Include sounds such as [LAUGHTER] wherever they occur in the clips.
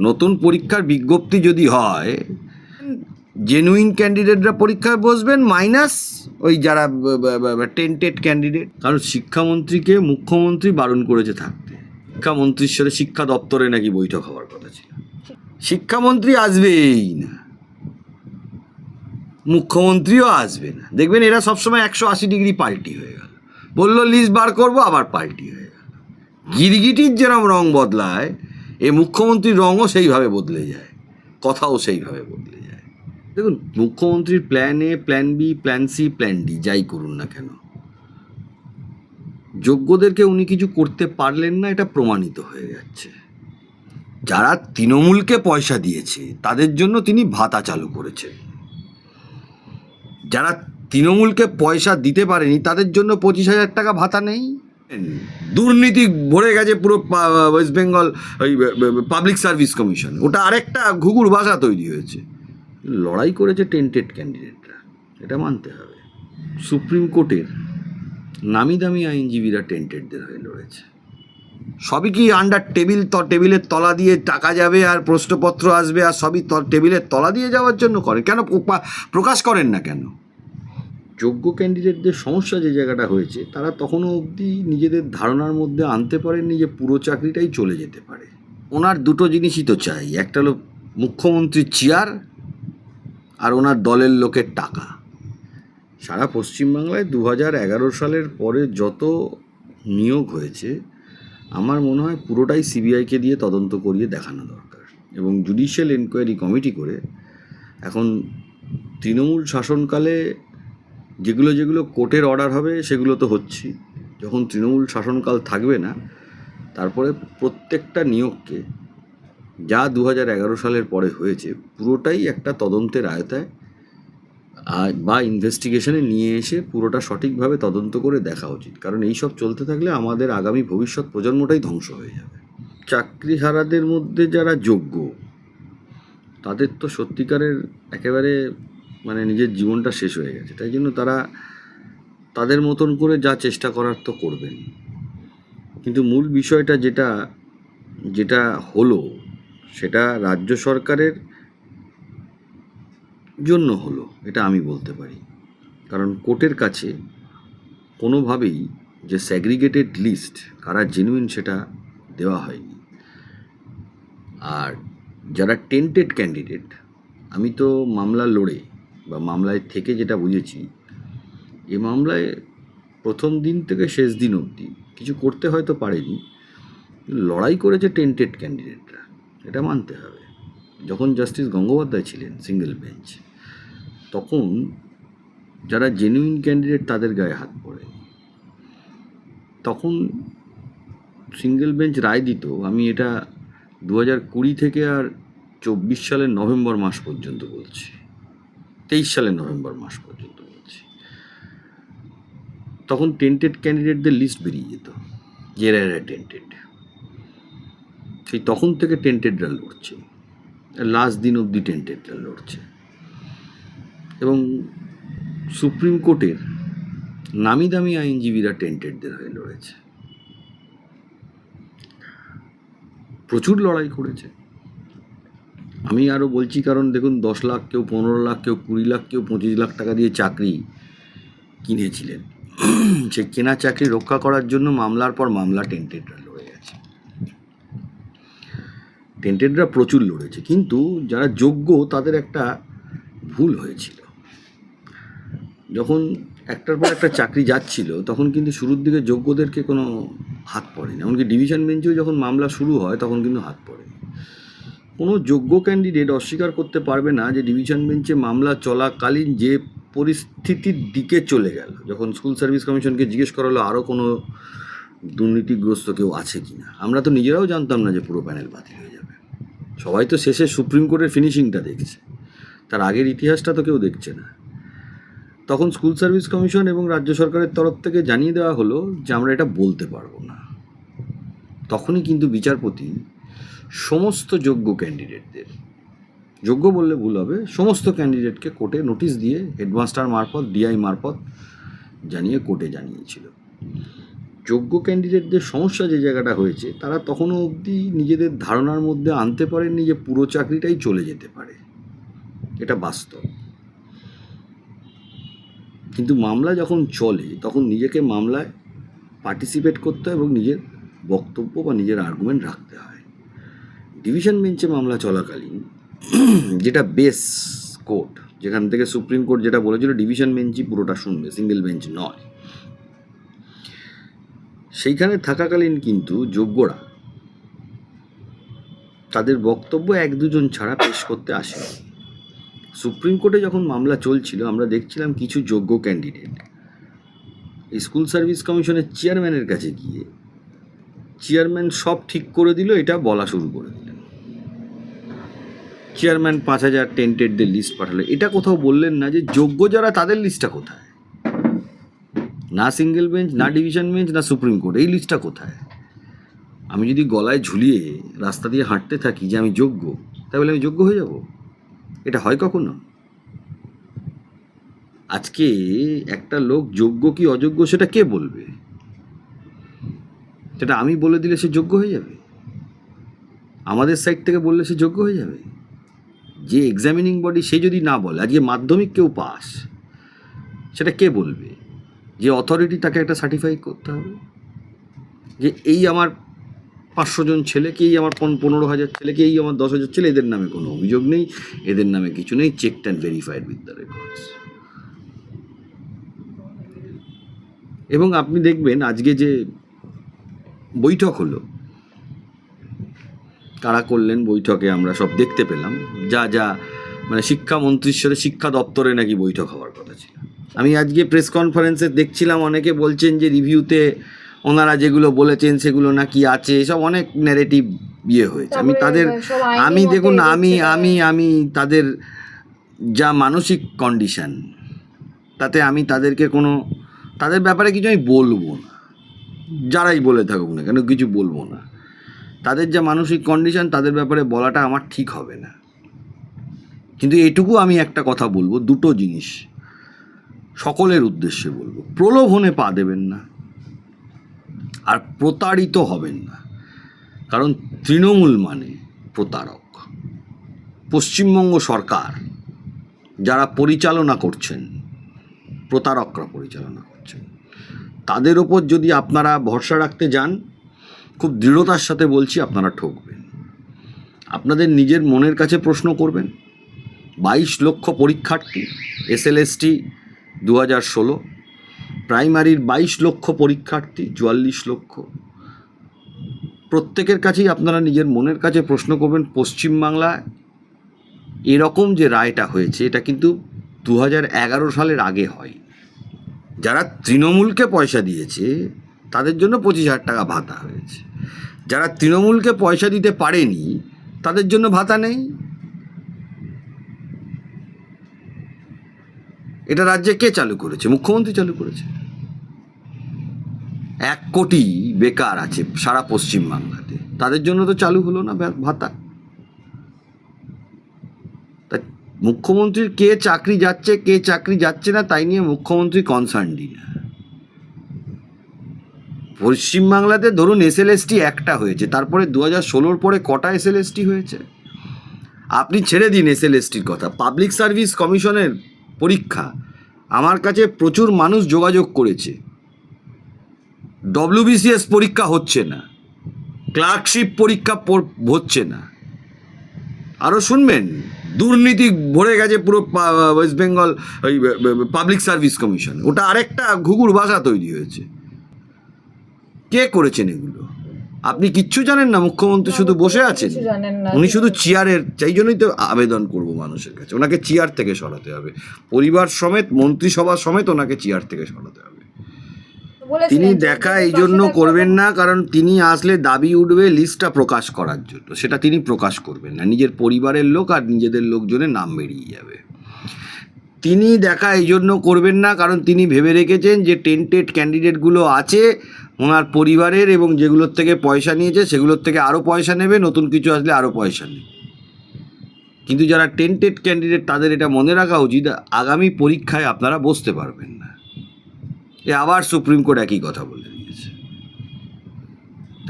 নতুন পরীক্ষার বিজ্ঞপ্তি যদি হয় জেনুইন ক্যান্ডিডেটরা পরীক্ষায় বসবেন মাইনাস ওই যারা টেন্টেড ক্যান্ডিডেট কারণ শিক্ষামন্ত্রীকে মুখ্যমন্ত্রী বারণ করেছে থাকতে। শিক্ষামন্ত্রীর সাথে শিক্ষা দপ্তরে নাকি বৈঠক হওয়ার কথা ছিল। শিক্ষামন্ত্রী আসবেই না। মুখ্যমন্ত্রীও আসবে না। দেখবেন এরা সবসময় একশো আশি ডিগ্রি পাল্টি হয়ে গেল। বলল লিস্ট বার করব, আবার পাল্টি হয়ে গেল। গিরগিটির যেরকম রং বদলায় এ মুখ্যমন্ত্রীর রঙও সেইভাবে বদলে যায়, কথাও সেইভাবে বদলে যায়। দেখুন, মুখ্যমন্ত্রীর plan A plan B plan C plan D যাই করুন না কেন, যোগ্যদেরকে উনি কিছু করতে পারলেন না, এটা প্রমাণিত হয়ে যাচ্ছে। যারা তৃণমূলকে পয়সা দিয়েছে, তাদের জন্য তিনি ভাতা চালু করেছেন। যারা তৃণমূলকে পয়সা দিতে পারেনি, তাদের জন্য পঁচিশ হাজার টাকা ভাতা নেই। দুর্নীতি ভরে গেছে পুরো ওয়েস্ট বেঙ্গল ওই পাবলিক সার্ভিস কমিশন ওটা আরেকটা ঘুঘুর ভাষা তৈরি হয়েছে। লড়াই করেছে টেন্টেড ক্যান্ডিডেটরা এটা মানতে হবে। সুপ্রিম কোর্টের নামি দামি আইনজীবীরা টেন্টেডদের হয়ে লড়েছে। সবই কি আন্ডার টেবিল ত টেবিলের তলা দিয়ে টাকা যাবে আর প্রশ্নপত্র আসবে আর সবই ত টেবিলের তলা দিয়ে যাওয়ার জন্য করে? কেন প্রকাশ করেন না কেন? যোগ্য ক্যান্ডিডেটদের সমস্যা যে জায়গাটা হয়েছে, তারা তখনও অবধি নিজেদের ধারণার মধ্যে আনতে পারেননি যে পুরো চাকরিটাই চলে যেতে পারে। ওনার দুটো জিনিসই তো চাই, একটা হলো মুখ্যমন্ত্রীর চেয়ার আর ওনার দলের লোকের টাকা। সারা পশ্চিমবাংলায় দু হাজার এগারো সালের পরে যত নিয়োগ হয়েছে, আমার মনে হয় পুরোটাই সিবিআইকে দিয়ে তদন্ত করিয়ে দেখানো দরকার। এবং জুডিশিয়াল এনকোয়ারি কমিটি করে এখন তৃণমূল শাসনকালে যেগুলো যেগুলো কোর্টের অর্ডার হবে, সেগুলো তো হচ্ছেই যখন তৃণমূল শাসনকাল থাকবে না, তারপরে প্রত্যেকটা নিয়োগকে যা দু হাজার এগারো সালের পরে হয়েছে, পুরোটাই একটা তদন্তের আয়তায় বা ইনভেস্টিগেশনে নিয়ে এসে পুরোটা সঠিকভাবে তদন্ত করে দেখা উচিত। কারণ এই সব চলতে থাকলে আমাদের আগামী ভবিষ্যৎ প্রজন্মটাই ধ্বংস হয়ে যাবে। চাকরিহারাদের মধ্যে যারা যোগ্য, তাদের তো সত্যিকারের একেবারে মানে নিজের জীবনটা শেষ হয়ে গেছে। তাই জন্য তারা তাদের মতন করে যা চেষ্টা করার তো করবেন। কিন্তু মূল বিষয়টা যেটা যেটা হলো, সেটা রাজ্য সরকারের জন্য হলো, এটা আমি বলতে পারি। কারণ কোর্টের কাছে কোনোভাবেই যে স্যাগ্রিগেটেড লিস্ট কারা জেনুইন সেটা দেওয়া হয়নি। আর যারা টেন্টেড ক্যান্ডিডেট আমি তো মামলা লড়ে বা মামলায় থেকে যেটা বুঝেছি, এ মামলায় প্রথম দিন থেকে শেষ দিন অবধি কিছু করতে হয়তো পারেনি লড়াই করেছে টেন্টেড ক্যান্ডিডেটরা, এটা মানতে হবে। যখন জাস্টিস গঙ্গোপাধ্যায় ছিলেন সিঙ্গেল বেঞ্চ, তখন যারা জেনুইন ক্যান্ডিডেট তাদের গায়ে হাত পড়ে তখন সিঙ্গেল বেঞ্চ রায় দিত, আমি এটা দু হাজার কুড়ি থেকে আর চব্বিশ সালের নভেম্বর মাস পর্যন্ত বলছি। তেইশ সালের নভেম্বর মাস পর্যন্ত বলছি। তখন টেন্টেড ক্যান্ডিডেটদের লিস্ট বেরিয়ে যেত যে এরা টেন্টেড সেই তখন থেকে টেন্টেডরা লড়ছে লাস্ট দিন অবধি টেন্টেডরা লড়ছে। এবং সুপ্রিম কোর্টের নামি দামি আইনজীবীরা টেন্টেডদের হয়ে লড়েছে। প্রচুর লড়াই করেছে। আমি আরও বলছি, কারণ দেখুন, দশ লাখ কেউ পনেরো লাখ কেউ কুড়ি লাখ কেউ পঁচিশ লাখ টাকা দিয়ে চাকরি কিনেছিলেন। [CLEARS THROAT] সে কেনা চাকরি রক্ষা করার জন্য মামলার পর মামলা টেন্টেডরা লড়ে গেছে। টেন্টেডরা প্রচুর লড়েছে, কিন্তু যারা যোগ্য তাদের একটা ভুল হয়েছিল। যখন একটার পর একটা চাকরি যাচ্ছিল, তখন কিন্তু শুরুর দিকে যোগ্যদেরকে কোনো হাত পড়েনি। এমনকি ডিভিশন বেঞ্চেও যখন মামলা শুরু হয়, তখন কিন্তু হাত পড়েনি। কোনো যোগ্য ক্যান্ডিডেট অস্বীকার করতে পারবে না যে ডিভিশন বেঞ্চে মামলা চলাকালীন যে পরিস্থিতির দিকে চলে গেল। যখন স্কুল সার্ভিস কমিশনকে জিজ্ঞেস করা হলো আরও কোনো দুর্নীতিগ্রস্ত কেউ আছে কি না আমরা তো নিজেরাও জানতাম না যে পুরো প্যানেল বাতিল হয়ে যাবে। সবাই তো শেষে সুপ্রিম কোর্টের ফিনিশিংটা দেখছে। তার আগের ইতিহাসটা তো কেউ দেখছে না। তখন স্কুল সার্ভিস কমিশন এবং রাজ্য সরকারের তরফ থেকে জানিয়ে দেওয়া হলো যে আমরা এটা বলতে পারব না। তখনই কিন্তু বিচারপতি সমস্ত যোগ্য ক্যান্ডিডেটদের যোগ্য বললে ভুল হবে। সমস্ত ক্যান্ডিডেটকে কোর্টে নোটিশ দিয়ে হেডমাস্টার মারফত ডিআই মারফত জানিয়ে কোর্টে জানিয়েছিল। যোগ্য ক্যান্ডিডেটদের সমস্যা যে জায়গাটা হয়েছে, তারা তখনও অবধি নিজেদের ধারণার মধ্যে আনতে পারেননি যে পুরো চাকরিটাই চলে যেতে পারে। এটা বাস্তব। কিন্তু মামলা যখন চলে, তখন নিজেকে মামলায় পার্টিসিপেট করতে হয় এবং নিজের বক্তব্য বা নিজের আর্গুমেন্ট রাখতে হয়। ডিভিশন বেঞ্চে মামলা চলাকালীন, যেটা বেস কোর্ট যেখান থেকে সুপ্রিম কোর্ট যেটা বলেছিল ডিভিশন বেঞ্চই পুরোটা শুনবে সিঙ্গেল বেঞ্চ নয়। সেইখানে থাকাকালীন কিন্তু যোগ্যরা তাদের বক্তব্য এক দুজন ছাড়া পেশ করতে আসে সুপ্রিম কোর্টে যখন মামলা চলছিল, আমরা দেখছিলাম কিছু যোগ্য ক্যান্ডিডেট স্কুল সার্ভিস কমিশনের চেয়ারম্যানের কাছে গিয়ে চেয়ারম্যান সব ঠিক করে দিল, এটা বলা শুরু করে চেয়ারম্যান পাঁচ হাজার টেন্টেডদের লিস্ট পাঠালো। এটা কোথাও বললেন না যে যোগ্য যারা তাদের লিস্টটা কোথায়? না সিঙ্গেল বেঞ্চ না ডিভিশন বেঞ্চ না সুপ্রিম কোর্ট, এই লিস্টটা কোথায়? আমি যদি গলায় ঝুলিয়ে রাস্তা দিয়ে হাঁটতে থাকি যে আমি যোগ্য, তাহলে আমি যোগ্য হয়ে যাব? এটা হয় কখনো? আজকে একটা লোক যোগ্য কি অযোগ্য সেটা কে বলবে? সেটা আমি বলে দিলে সে যোগ্য হয়ে যাবে? আমাদের সাইড থেকে বললে সে যোগ্য হয়ে যাবে? যে এক্সামিনিং বডি সে যদি না বলে, আজকে মাধ্যমিক কেউ পাস, সেটা কে বলবে? যে অথরিটি তাকে একটা সার্টিফাই করতে হবে? যে এই আমার পাঁচশো জন ছেলেকে, এই আমার পন- পনেরো হাজার ছেলেকে, এই আমার দশ হাজার ছেলে, এদের নামে কোনো অভিযোগ নেই, এদের নামে কিছু নেই checked and verified with the records এবং আপনি দেখবেন আজকে যে বৈঠক হলো কারা করলেন বৈঠকে আমরা সব দেখতে পেলাম। যা যা মানে শিক্ষা মন্ত্রীশ্বরে শিক্ষা দপ্তরে নাকি বৈঠক হওয়ার কথা ছিল। আমি আজকে প্রেস কনফারেন্সে দেখছিলাম অনেকে বলছেন যে রিভিউতে ওনারা যেগুলো বলেছেন সেগুলো নাকি আছে এসব অনেক ন্যারেটিভ ইয়ে হয়েছে। আমি তাদের আমি দেখুন আমি আমি আমি তাদের যা মানসিক কন্ডিশন তাতে আমি তাদেরকে কোনো তাদের ব্যাপারে কিছু আমি বলব না। যারাই বলে থাকুক না কেন কিছু বলব না। তাদের যা মানসিক কন্ডিশন তাদের ব্যাপারে বলাটা আমার ঠিক হবে না। কিন্তু এটুকু আমি একটা কথা বলব, দুটো জিনিস। সকলের উদ্দেশ্যে বলব, প্রলোভনে পা দেবেন না, আর প্রতারিত হবেন না। কারণ তৃণমূল মানে প্রতারক। পশ্চিমবঙ্গ সরকার যারা পরিচালনা করছেন, প্রতারকরা পরিচালনা করছেন, তাদের ওপর যদি আপনারা ভরসা রাখতে যান খুব দৃঢ়তার সাথে বলছি, আপনারা ঠকবেন। আপনাদের নিজের মনের কাছে প্রশ্ন করবেন। বাইশ লক্ষ পরীক্ষার্থী, এসএলএসটি দু হাজার ষোলো, প্রাইমারির বাইশ লক্ষ পরীক্ষার্থী, চুয়াল্লিশ লক্ষ। প্রত্যেকের কাছেই আপনারা নিজের মনের কাছে প্রশ্ন করবেন পশ্চিমবাংলায় এরকম যে রায়টা হয়েছে, এটা কিন্তু দু হাজার এগারো সালের আগে হয়। যারা তৃণমূলকে পয়সা দিয়েছে তাদের জন্য পঁচিশ হাজার টাকা ভাতা হয়েছে। যারা তৃণমূলকে পয়সা দিতে পারেনি, তাদের জন্য ভাতা নেই। এটা রাজ্যে কে চালু করেছে? মুখ্যমন্ত্রী চালু করেছে। এক কোটি বেকার আছে সারা পশ্চিমবাংলাতে। তাদের জন্য তো চালু হলো না ভাতা। তা মুখ্যমন্ত্রীর কে চাকরি যাচ্ছে, কে চাকরি যাচ্ছে না, তাই নিয়ে মুখ্যমন্ত্রী কনসার্নডি না। পশ্চিমবাংলাতে ধরুন এসএলএসটি একটা হয়েছে, তারপরে দু হাজার ষোলোর পরে কটা এসএলএসটি হয়েছে? আপনি ছেড়ে দিন এসএলএসটির কথা। পাবলিক সার্ভিস কমিশনের পরীক্ষা, আমার কাছে প্রচুর মানুষ যোগাযোগ করেছে। ডব্লিউবিসিএস পরীক্ষা হচ্ছে না, ক্লার্কশিপ পরীক্ষা হচ্ছে না। আরও শুনবেন, দুর্নীতি ভরে গেছে পুরো ওয়েস্ট বেঙ্গল, ওই পাবলিক সার্ভিস কমিশন। ওটা আরেকটা ঘুঘুর ভাষা তৈরি হয়েছে। কে করেছেন এগুলো? আপনি কিচ্ছু জানেন না মুখ্যমন্ত্রী শুধু বসে আছেন। উনি শুধু চেয়ারের সেই জন্যই তো আবেদন করব মানুষের কাছে। ওনাকে চেয়ার থেকে সরাতে হবে। পরিবার সমেত মন্ত্রিসভা সমেত ওনাকে চেয়ার থেকে সরাতে হবে। তিনি দেখা এই জন্য করবেন। না কারণ তিনি আসলে দাবি উঠবে লিস্টটা প্রকাশ করার জন্য। সেটা তিনি প্রকাশ করবেন না। নিজের পরিবারের লোক আর নিজেদের লোকজনের নাম বেরিয়ে যাবে। তিনি দেখা এই জন্য করবেন না, কারণ তিনি ভেবে রেখেছেন যে টেন্টেড ক্যান্ডিডেটগুলো আছে, ওনার পরিবারের এবং যেগুলোর থেকে পয়সা নিয়েছে সেগুলোর থেকে আরও পয়সা নেবে, নতুন কিছু আসলে আরও পয়সা নেবে। কিন্তু যারা টেন্টেড ক্যান্ডিডেট তাদের এটা মনে রাখা উচিত, আগামী পরীক্ষায় আপনারা বসতে পারবেন না। এ আবার সুপ্রিম কোর্ট একই কথা বলে দিয়েছে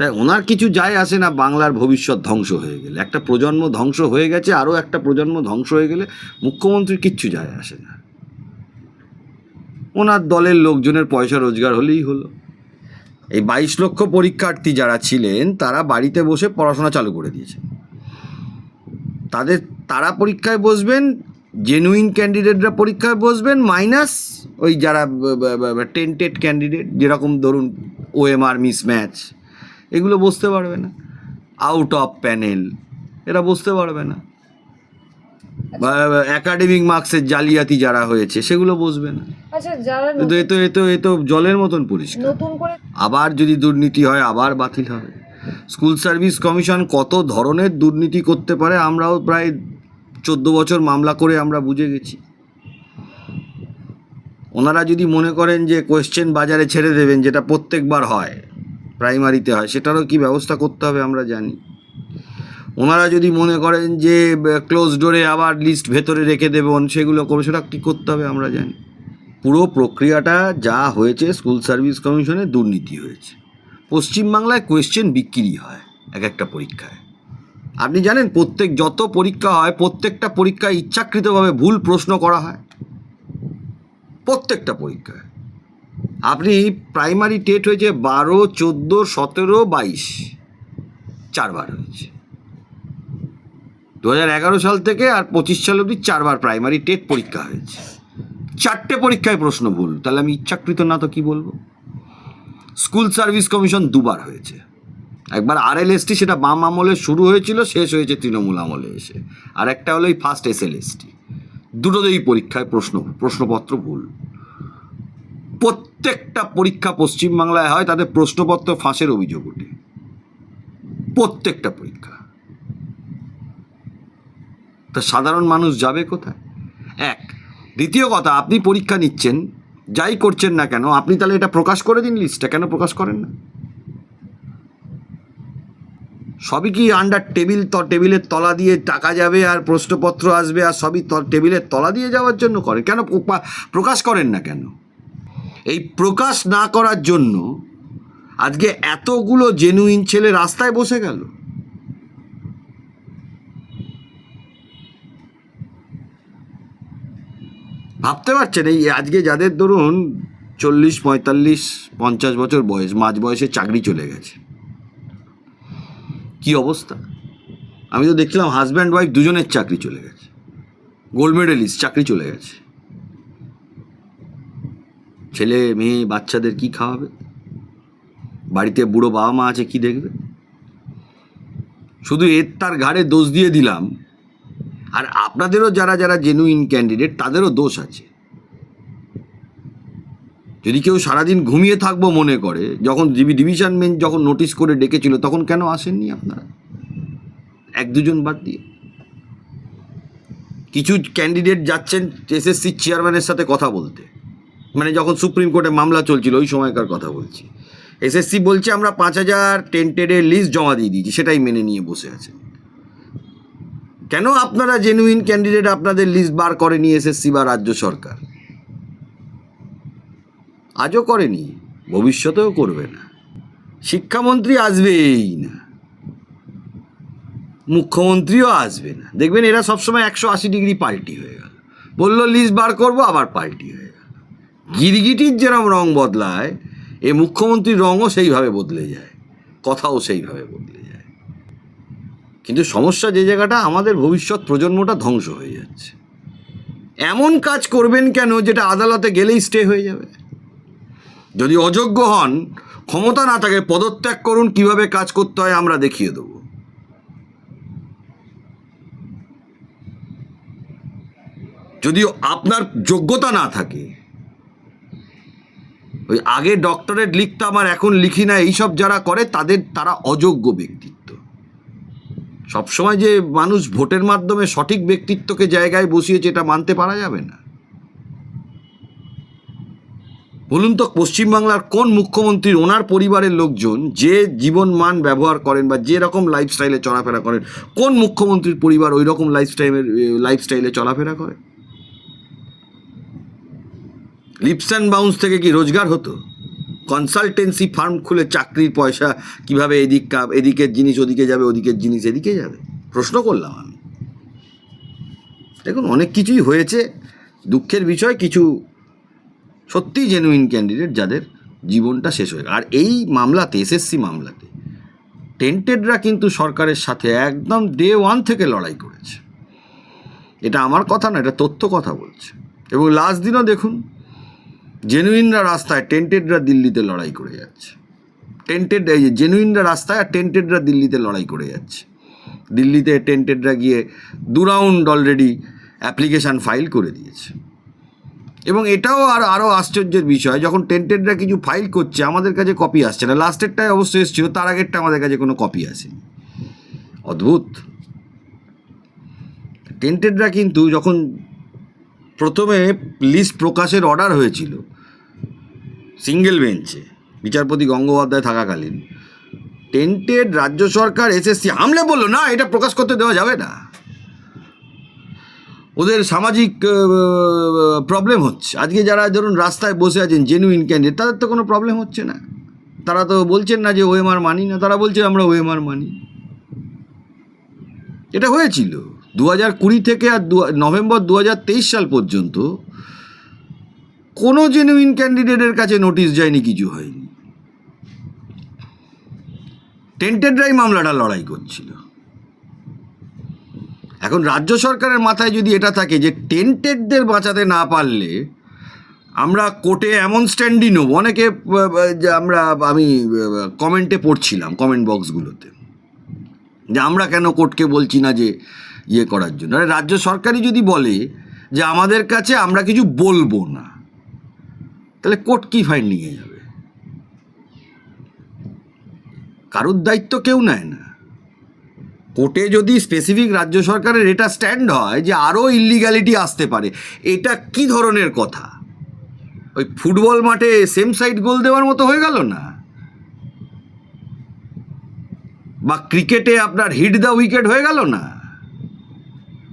তাই ওনার কিছু যায় আসে না, বাংলার ভবিষ্যৎ ধ্বংস হয়ে গেলে। একটা প্রজন্ম ধ্বংস হয়ে গেছে, আরও একটা প্রজন্ম ধ্বংস হয়ে গেলে মুখ্যমন্ত্রীর কিচ্ছু যায় আসে না। ওনার দলের লোকজনের পয়সা রোজগার হলেই হলো। এই বাইশ লক্ষ পরীক্ষার্থী যারা ছিলেন, তারা বাড়িতে বসে পড়াশোনা চালু করে দিয়েছে। তাদের, তারা পরীক্ষায় বসবেন জেনুইন ক্যান্ডিডেটরা পরীক্ষায় বসবেন মাইনাস ওই যারা টেন্টেড ক্যান্ডিডেট যেরকম ধরুন ওএমআর মিসম্যাচ এগুলো বসতে পারবে না। আউট অফ প্যানেল এরা বসতে পারবে না। একাডেমিক মার্কসের জালিয়াতি যারা হয়েছে সেগুলো বসবে না। আচ্ছা যারা এ তো এ তো এ তো জলের মতন পরিষ্কার। আবার যদি দুর্নীতি হয় আবার বাতিল হবে। স্কুল সার্ভিস কমিশন কত ধরনের দুর্নীতি করতে পারে আমরাও প্রায় চোদ্দ বছর মামলা করে আমরা বুঝে গেছি। ওনারা যদি মনে করেন যে কোয়েশ্চেন বাজারে ছেড়ে দেবেন যেটা প্রত্যেকবার হয় প্রাইমারিতে হয়, সেটারও কি ব্যবস্থা করতে হবে আমরা জানি। ওনারা যদি মনে করেন যে ক্লোজ ডোরে আবার লিস্ট ভেতরে রেখে দেবেন, সেগুলো করবে, সেটা কী করতে হবে আমরা জানি। পুরো প্রক্রিয়াটা যা হয়েছে স্কুল সার্ভিস কমিশনে দুর্নীতি হয়েছে। পশ্চিমবাংলায় কোয়েশ্চেন বিক্রি হয় এক একটা পরীক্ষায়। আপনি জানেন, প্রত্যেক যত পরীক্ষা হয়, প্রত্যেকটা পরীক্ষায় ইচ্ছাকৃতভাবে ভুল প্রশ্ন করা হয়। প্রত্যেকটা পরীক্ষায়। আপনি প্রাইমারি টেট হয়েছে বারো, চোদ্দ, সতেরো, বাইশ। চারবার হয়েছে। দু হাজার এগারো সাল থেকে আর পঁচিশ সাল অবধি চারবার প্রাইমারি টেট পরীক্ষা হয়েছে। চারটে পরীক্ষায় প্রশ্ন ভুল তাহলে আমি ইচ্ছাকৃত না তো কী বলব? স্কুল সার্ভিস কমিশন দুবার হয়েছে। একবার আর এলএসটি সেটা বাম আমলে শুরু হয়েছিল, শেষ হয়েছে তৃণমূল আমলে এসে। আর একটা হলো এই ফার্স্ট এস এল এসটি দুটোতেই পরীক্ষায় প্রশ্ন, প্রশ্নপত্র ভুল। প্রত্যেকটা পরীক্ষা পশ্চিমবাংলায় হয় তাদের প্রশ্নপত্র ফাঁসের অভিযোগ ওঠে। প্রত্যেকটা পরীক্ষা। তা সাধারণ মানুষ যাবে কোথায়? এক, দ্বিতীয় কথা, আপনি পরীক্ষা নিচ্ছেন, যাই করছেন না কেন, আপনি তাহলে এটা প্রকাশ করে দিন লিস্টটা কেন প্রকাশ করেন না? সবই কি আন্ডার টেবিল ত টেবিলের তলা দিয়ে টাকা যাবে আর প্রশ্নপত্র আসবে, আর সবই টেবিলের তলা দিয়ে যাওয়ার জন্য করে? কেন প্রকা- প্রকাশ করেন না কেন? এই প্রকাশ না করার জন্য আজকে এতগুলো জেনুইন ছেলে রাস্তায় বসে গেল। ভাবতে পারছেন এই আজকে যাদের ধরুন চল্লিশ, পঁয়তাল্লিশ, পঞ্চাশ বছর বয়স, মাঝ বয়সে চাকরি চলে গেছে। কি অবস্থা? আমি তো দেখছিলাম হাজব্যান্ড ওয়াইফ দুজনের চাকরি চলে গেছে। গোল্ড মেডেলিস্ট চাকরি চলে গেছে। ছেলে, মেয়ে, বাচ্চাদের কি খাওয়াবে? বাড়িতে বুড়ো বাবা মা আছে, কি দেখবে? শুধু এর তার ঘাড়ে দোষ দিয়ে দিলাম। আর আপনাদেরও যারা যারা জেনুইন ক্যান্ডিডেট তাদেরও দোষ আছে। যদি কেউ সারাদিন ঘুমিয়ে থাকব মনে করে, যখন ডিভিশন মেন যখন নোটিশ করে ডেকেছিল, তখন কেন আসেননি আপনারা? এক, দুজন বাদ দিয়ে। কিছু ক্যান্ডিডেট যাচ্ছেন এসএসসি চেয়ারম্যানের সাথে কথা বলতে। মানে যখন সুপ্রিম কোর্টে মামলা চলছিল, ওই সময়কার কথা বলছি। এসএসসি বলছে, আমরা পাঁচ হাজার টেন্টেডের লিস্ট জমা দিয়ে দিয়েছি, সেটাই মেনে নিয়ে বসে আছেন কেন আপনারা জেনুইন ক্যান্ডিডেট আপনাদের লিস্ট বার করেনি এসএসসি বা রাজ্য সরকার? আজও করেনি, ভবিষ্যতেও করবে না। শিক্ষামন্ত্রী আসবেই না। মুখ্যমন্ত্রীও আসবে না। দেখবেন এরা সবসময় একশো আশি ডিগ্রি পাল্টি হয়ে গেল। বলল, লিস্ট বার করব, আবার পাল্টি হয়ে গিরগিটির যেরকম রং বদলায়, এ মুখ্যমন্ত্রীর রঙও সেইভাবে বদলে যায়, কথাও সেইভাবে বদলে যায়। কিন্তু সমস্যা যে জায়গাটা, আমাদের ভবিষ্যৎ প্রজন্মটা ধ্বংস হয়ে যাচ্ছে। এমন কাজ করবেন কেন যেটা আদালতে গেলেই স্টে হয়ে যাবে? যদি অযোগ্য হন, ক্ষমতা না থাকে, পদত্যাগ করুন, কীভাবে কাজ করতে হয় আমরা দেখিয়ে দেবো। যদি আপনার যোগ্যতা না থাকে ওই আগে ডক্টরেট লিখতাম আর এখন লিখি না, এইসব যারা করে তাদের, তারা অযোগ্য ব্যক্তিত্ব। সবসময় যে মানুষ ভোটের মাধ্যমে সঠিক ব্যক্তিত্বকে জায়গায় বসিয়েছে, এটা মানতে পারা যাবে না। বলুন তো, পশ্চিমবাংলার কোন মুখ্যমন্ত্রী ওনার পরিবারের লোকজন যে জীবন মান ব্যবহার করেন বা যে রকম লাইফস্টাইলে চলাফেরা করেন, কোন মুখ্যমন্ত্রীর পরিবার ওই রকম লাইফস্টাইলের লাইফস্টাইলে চলাফেরা করে? লিপস অ্যান্ড বাউন্স থেকে কি রোজগার হতো? কনসালটেন্সি ফার্ম খুলে চাকরির পয়সা কীভাবে এদিক কা- এদিকের জিনিস ওদিকে যাবে, ওদিকের জিনিস এদিকে যাবে? প্রশ্ন করলাম আমি। দেখুন, অনেক কিছুই হয়েছে। দুঃখের বিষয়, কিছু সত্যিই জেনুইন ক্যান্ডিডেট যাদের জীবনটা শেষ হয়ে আর এই মামলাতে এসএসসি মামলাতে টেন্টেডরা কিন্তু সরকারের সাথে একদম ডে ওয়ান থেকে লড়াই করেছে। এটা আমার কথা না, এটা তথ্য কথা বলছে। এবং লাস্ট দিনও দেখুন জেনুইনরা রাস্তায় টেন্টেডরা দিল্লিতে লড়াই করে যাচ্ছে। টেন্টেড এই যে জেনুইনরা রাস্তায় আর টেন্টেডরা দিল্লিতে লড়াই করে যাচ্ছে। দিল্লিতে টেন্টেডরা গিয়ে দু রাউন্ড অলরেডি অ্যাপ্লিকেশান ফাইল করে দিয়েছে। এবং এটাও আর আরও আশ্চর্যের বিষয়, যখন টেন্টেডরা কিছু ফাইল করছে, আমাদের কাছে কপি আসছে না। লাস্টেরটাই অবশ্যই এসেছিল, তার আগেরটা আমাদের কাছে কোনো কপি আসেনি। অদ্ভুত। টেন্টেডরা কিন্তু যখন প্রথমে লিস্ট প্রকাশের অর্ডার হয়েছিল সিঙ্গেল বেঞ্চে বিচারপতি গঙ্গোপাধ্যায় থাকাকালীন। টেন্টেড রাজ্য সরকার এসএসসি হামলে বলল, না, এটা প্রকাশ করতে দেওয়া যাবে না। ওদের সামাজিক প্রবলেম হচ্ছে। আজকে যারা ধরুন রাস্তায় বসে আছেন জেনুইন ক্যান্ডিডেট তাদের তো কোনো প্রবলেম হচ্ছে না। তারা তো বলছেন না যে ওএমআর মানি না, তারা বলছে আমরা ওএমআর মানি। এটা হয়েছিল। দু হাজার কুড়ি থেকে আর নভেম্বর দু হাজার তেইশ সাল পর্যন্ত কোনো জেনুইন ক্যান্ডিডেটের কাছে নোটিশ যায়নি, কিছু হয়নি। টেন্টেডরাই মামলাটা লড়াই করছিল। এখন রাজ্য সরকারের মাথায় যদি এটা থাকে যে টেন্টেডদের বাঁচাতে না পারলে আমরা কোর্টে এমন স্ট্যান্ডই নেব। অনেকে আমরা, আমি কমেন্টে পড়ছিলাম কমেন্ট বক্সগুলোতে যে আমরা কেন কোর্টকে বলছি না যে ইয়ে করার জন্য? রাজ্য সরকারই যদি বলে যে আমাদের কাছে আমরা কিছু বলব না তাহলে কোর্ট কি ফাইন নিয়ে যাবে? কারোর দায়িত্ব কেউ নেয় না। কোর্টে যদি স্পেসিফিক রাজ্য সরকারের এটা স্ট্যান্ড হয় যে আরও ইলিগ্যালিটি আসতে পারে, এটা কি ধরনের কথা? ওই ফুটবল মাঠে সেম সাইড গোল দেওয়ার মতো হয়ে গেল না? বা ক্রিকেটে আপনার হিট দ্য উইকেট হয়ে গেল না?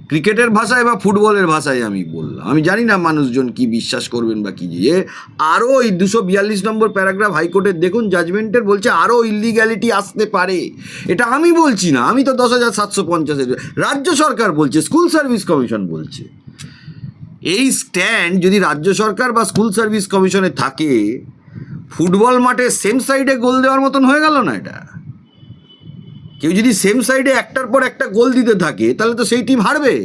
ক্রিকেটের ভাষায় বা ফুটবলের ভাষায় আমি বললাম। আমি জানি না মানুষজন কি বিশ্বাস করবেন বা কি যে, আরও ওই দুশো বিয়াল্লিশ নম্বর প্যারাগ্রাফ হাইকোর্টের দেখুন জাজমেন্টের বলছে আরও ইলিগ্যালিটি আসতে পারে। এটা আমি বলছি না, আমি তো দশ হাজার সাতশো পঞ্চাশের, রাজ্য সরকার বলছে স্কুল সার্ভিস কমিশন বলছে। এই স্ট্যান্ড যদি রাজ্য সরকার বা স্কুল সার্ভিস কমিশনে থাকে, ফুটবল মাঠে সেম সাইডে গোল দেওয়ার মতন হয়ে গেল না এটা? কেউ যদি সেম সাইডে একটার পর একটা গোল দিতে থাকে, তাহলে তো সেই টিম হারবে।